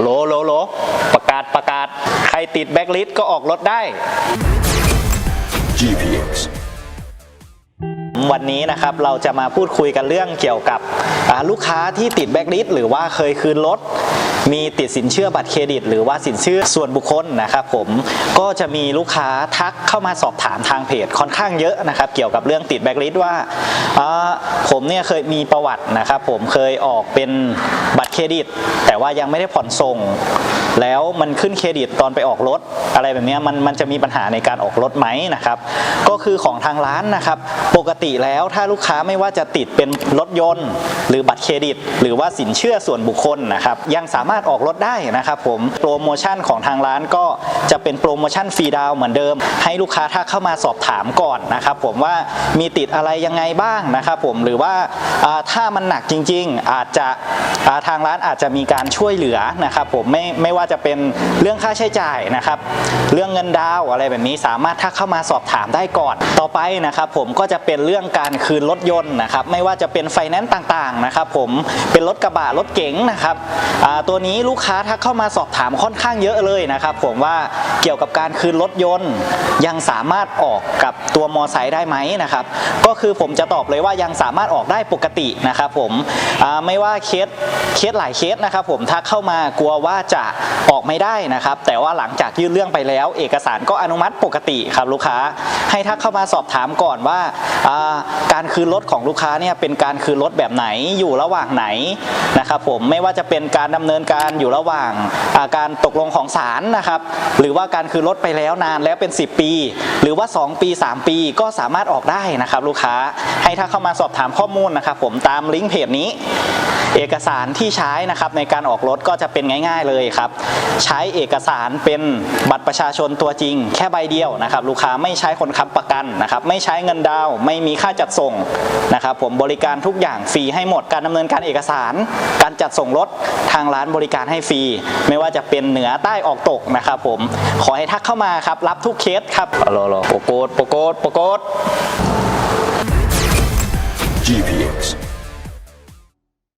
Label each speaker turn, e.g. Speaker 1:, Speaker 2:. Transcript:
Speaker 1: โหลโหลโหลประกาศประกาศ ใครติดแบ็กลิสก็ออกรถได้
Speaker 2: GPX.
Speaker 1: วันนี้นะครับเราจะมาพูดคุยกันเรื่องเกี่ยวกับอ่าลูกค้าที่ติดแบ็กลิสหรือว่าเคยคืนรถ มีติดสินเชื่อบัตรเครดิต หรือว่าสินเชื่อส่วนบุคคลนะครับผมก็จะมีลูกค้าทักเข้ามาสอบถามทางเพจค่อนข้างเยอะนะครับ เกี่ยวกับเรื่องติดแบ็กลิสต์ว่าผมเนี่ยเคยมีประวัตินะครับ ผมเคยออกเป็นบัตรเครดิต แต่ว่ายังไม่ได้ผ่อนส่ง แล้วมันขึ้นเครดิตตอนไปออกรถ อะไรแบบนี้มันมันจะมีปัญหาในการออกรถไหมนะครับก็คือของทางร้านนะครับปกติแล้วถ้าลูกค้าไม่ว่าจะติดเป็นรถยนต์ หรือบัตรเครดิต หรือว่าสินเชื่อส่วนบุคคลนะครับยังสามารถออกรถได้นะครับผมโปรโมชั่นของทางร้านก็จะเป็นโปรโมชั่นฟรีดาวเหมือนเดิม ให้ลูกค้าถ้าเข้ามาสอบถามก่อนนะครับผมว่ามีติดอะไรยังไงบ้างนะครับผมหรือว่าถ้ามันหนักจริง ๆ อาจจะทางร้านอาจจะมีการช่วยเหลือนะครับผมไม่ไม่ว่าจะเป็นเรื่องค่าใช้จ่ายนะครับเรื่องเงินดาวอะไรแบบนี้สามารถถ้าเข้ามาสอบถามได้ก่อน ต่อไปนะครับผมก็จะเป็นเรื่องการคืนรถยนต์นะครับไม่ว่าจะเป็นไฟแนนซ์ต่างๆนะครับผมเป็นรถกระบะรถเก๋งนะครับตัวนี้ลูกค้าถ้าเข้ามาสอบถามค่อนข้างเยอะเลยนะครับผมว่าเกี่ยวกับการคืนรถยนต์ ยังสามารถออกกับตัวมอไซค์ได้ไหมนะครับก็คือผมจะตอบเลยว่ายังสามารถออกได้ปกตินะครับผมไม่ว่าเคสเคสหลายเคสนะครับผมถ้าเข้ามากลัวว่าจะ ออกไม่ได้นะครับ แต่ว่าหลังจากยื่นเรื่องไปแล้ว เอกสารก็อนุมัติปกติครับลูกค้า ให้ทักเข้ามาสอบถามก่อนว่าการคืนรถของลูกค้าเนี่ยเป็นการคืนรถแบบไหนอยู่ระหว่างไหนนะครับผมไม่ว่าจะเป็นการดำเนินการอยู่ระหว่างาการตกลงของศาลนะครับ หรือว่าการคืนรถไปแล้วนานแล้วเป็น 10 ปี หรือว่า 2 ปี 3 ปีก็สามารถออกได้นะครับ ลูกค้าให้ถ้าเข้ามาสอบถามข้อมูลนะครับผมตามลิงก์เพจนี้เอกสารที่ใช้นะครับในการออกรถก็จะเป็นง่าย ๆเลยครับ ใช้เอกสารเป็นบัตรประชาชนตัวจริง แค่ใบเดียวนะครับ ลูกค้าไม่ใช้คนค้ำประกันนะครับไม่ใช้เงินดาวไม่มีค่าจัดส่งนะครับผมบริการทุกอย่างฟรีให้หมดการดำเนินการเอกสาร การจัดส่งรถทางร้านบริการให้ฟรี ไม่ว่าจะเป็นเหนือใต้ออกตกนะครับผมขอให้ทักเข้ามาครับรับทุกเคสครับโอรอโปโกดโปโกดโปโกด